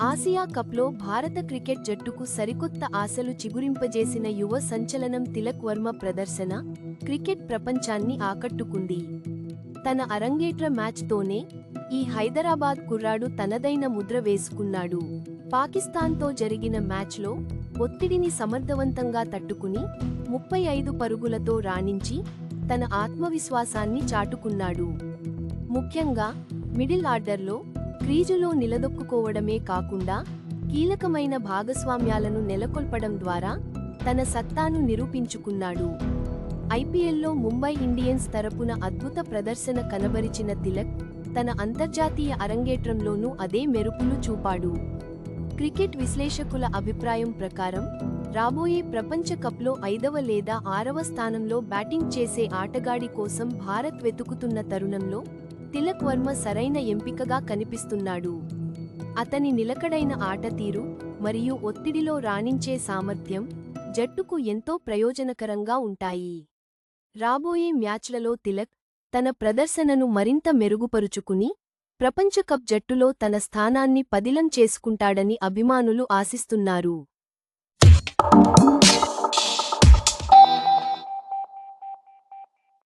Asia కప్లో భారత cricket జట్టుకు సరికొత్త ఆశలు చిగురింపజేసిన యువ సంచలనం తిలక్ వర్మ ప్రదర్శన క్రికెట్ ప్రపంచాన్ని ఆకట్టుకుంది. తన అరంగేట్ర మ్యాచ్తోనే ఈ హైదరాబాద్ కుర్రాడు తనదైన ముద్ర వేసుకున్నాడు. పాకిస్తాన్తో జరిగిన మ్యాచ్లో ఒత్తిడిని సమర్థవంతంగా తట్టుకుని ముప్పై ఐదు పరుగులతో రాణించి తన ఆత్మవిశ్వాసాన్ని చాటుకున్నాడు. ముఖ్యంగా మిడిల్ ఆర్డర్లో క్రీజులో నిలదొక్కుకోవడమే కాకుండా కీలకమైన భాగస్వామ్యాలను నెలకొల్పడం ద్వారా తన సత్తాను నిరూపించుకున్నాడు. ఐపీఎల్లో ముంబై ఇండియన్స్ తరపున అద్భుత ప్రదర్శన కనబరిచిన తిలక్ తన అంతర్జాతీయ అరంగేట్రంలోనూ అదే మెరుపులు చూపాడు. క్రికెట్ విశ్లేషకుల అభిప్రాయం ప్రకారం రాబోయే ప్రపంచ కప్లో ఐదవ లేదా ఆరవ స్థానంలో బ్యాటింగ్ చేసే ఆటగాడి కోసం భారత్ వెతుకుతున్న తరుణంలో తిలక్ వర్మ సరైన ఎంపికగా కనిపిస్తున్నాడు. అతని నిలకడైన ఆటతీరు మరియు ఒత్తిడిలో రాణించే సామర్థ్యం జట్టుకు ఎంతో ప్రయోజనకరంగా ఉంటాయి. రాబోయే మ్యాచ్లలో తిలక్ తన ప్రదర్శనను మరింత మెరుగుపరుచుకుని ప్రపంచ కప్ జట్టులో తన స్థానాన్ని పదిలం చేసుకుంటాడని అభిమానులు ఆశిస్తున్నారు.